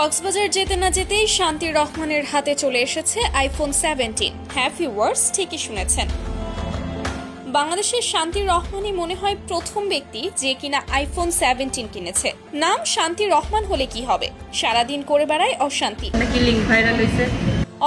কক্সবাজার যেতে না যেতেই শান্তি রহমানের হাতে চলে এসেছে আইফোন সেভেন্টিন। হ্যাপি ওয়ার্ডস ঠিকই শুনেছেন। বাংলাদেশের শান্তি রহমানই মনে হয় প্রথম ব্যক্তি যে কিনা আইফোন সেভেন্টিন কিনেছে। নাম শান্তি রহমান হলে কি হবে? সারাদিন করে বেড়ায় অশান্তি। লিঙ্ক ভাইরাল হয়েছে।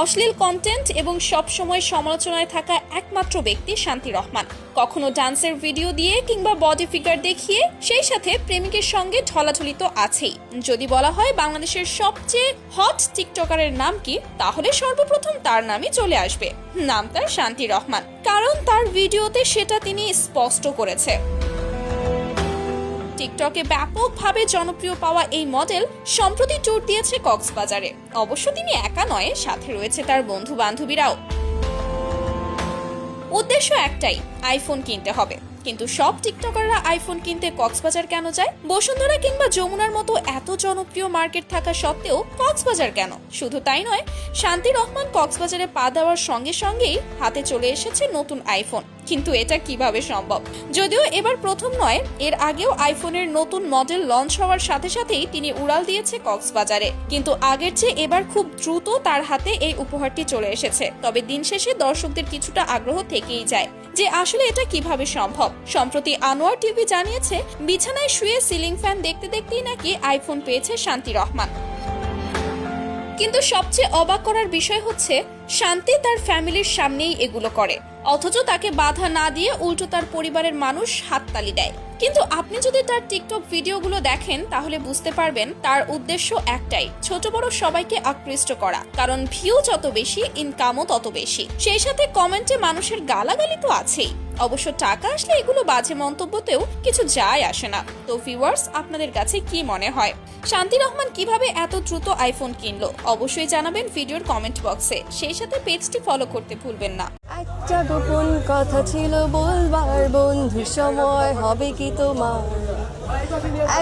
অশ্লীল কন্টেন্ট এবং সব সময় সমালোচনায় থাকা একমাত্র ব্যক্তি শান্তি রহমান। কখনো ডান্সের ভিডিও দিয়ে কিংবা বডি ফিগার দেখিয়ে সেই সাথে প্রেমিকের সঙ্গে ঢলাঢলি তো আছেই। যদি বলা হয় বাংলাদেশের সবচেয়ে হট টিকটকারের নাম কি, তাহলে সর্বপ্রথম তার নামই চলে আসবে। নাম তার শান্তি রহমান। কারণ তার ভিডিওতে সেটা তিনি স্পষ্ট করেছে। টিকটকে ব্যাপকভাবে জনপ্রিয় পাওয়া এই মডেল সম্প্রতি ট্যুর দিয়েছে কক্সবাজারে। অবশ্য তিনি একা নয়, সাথে রয়েছে তার বন্ধু বান্ধবীরাও উদ্দেশ্য একটাই আইফোন কিনতে হবে। কিন্তু সব টিকটকাররা আইফোন কিনতে কক্সবাজার কেন যায়? বসুন্ধরা কিংবা যমুনার মতো এত জনপ্রিয় মার্কেট থাকা সত্ত্বেও কক্সবাজার কেন? শুধু তাই নয়, শান্তি রহমান কক্সবাজারে পা দেওয়ার সঙ্গে সঙ্গেই হাতে চলে এসেছে নতুন আইফোন কিন্তু এটা কীভাবে সম্ভব? যদিও এবার প্রথম নয়, এর আগেও আইফোনের নতুন মডেল লঞ্চ হওয়ার সাথে সাথেই তিনি উড়াল দিয়েছে কক্সবাজারে। কিন্তু আগের চেয়ে এবার খুব দ্রুত তার হাতে এই উপহারটি চলে এসেছে। তবে দিন শেষে দর্শকদের কিছুটা আগ্রহ থেকেই যায় যে আসলে এটা কীভাবে সম্ভব? সম্প্রতি আনোয়ার টিভি জানিয়েছে, বিছানায় শুয়ে সিলিং ফ্যান দেখতে দেখতেই নাকি আইফোন পেয়েছে শান্তি রহমান। কিন্তু সবচেয়ে অবাক করার বিষয় হচ্ছে, শান্তি তার ফ্যামিলির সামনেই এগুলো করে। অথচ তাকে বাধা না দিয়ে উল্টো তার পরিবারের মানুষ হাততালি দেয়। কিন্তু আপনি যদি তার টিকটক ভিডিওগুলো দেখেন, তাহলে বুঝতে পারবেন তার উদ্দেশ্য একটাই, ছোট বড় সবাইকে আকৃষ্ট করা। কারণ ভিউ যত বেশি ইনকামও তত বেশি। সেই সাথে কমেন্টে মানুষের গালাগালি তো আছেই। অবশ্য টাকা আসলে এগুলো বাজে মন্তব্যতেও কিছু যায় আসে না। তো ভিউয়ার্স আপনাদের কাছে কি মনে হয়? শান্তি রহমান কীভাবে এত দ্রুত আইফোন কিনলো? অবশ্যই জানাবেন ভিডিওর কমেন্ট বক্সে সেই সাথে পেজটি ফলো করতে ভুলবেন না। একটা গোপন কথা ছিল বলবার বন্ধু সময় হবে কি তোমার?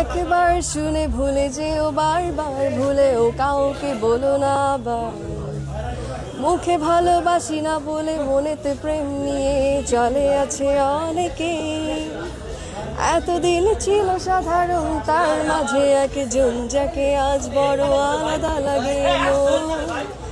একবার শুনে ভুলে যেও বারবার, ভুলেও কাউকে বলো না আবার মুখে ভালোবাসি না বলে মনেতে প্রেম নিয়ে চলে আছে অনেকে। এতদিন ছিল সাধারণ, তার মাঝে একজন যাকে আজ বড় আলাদা লাগে।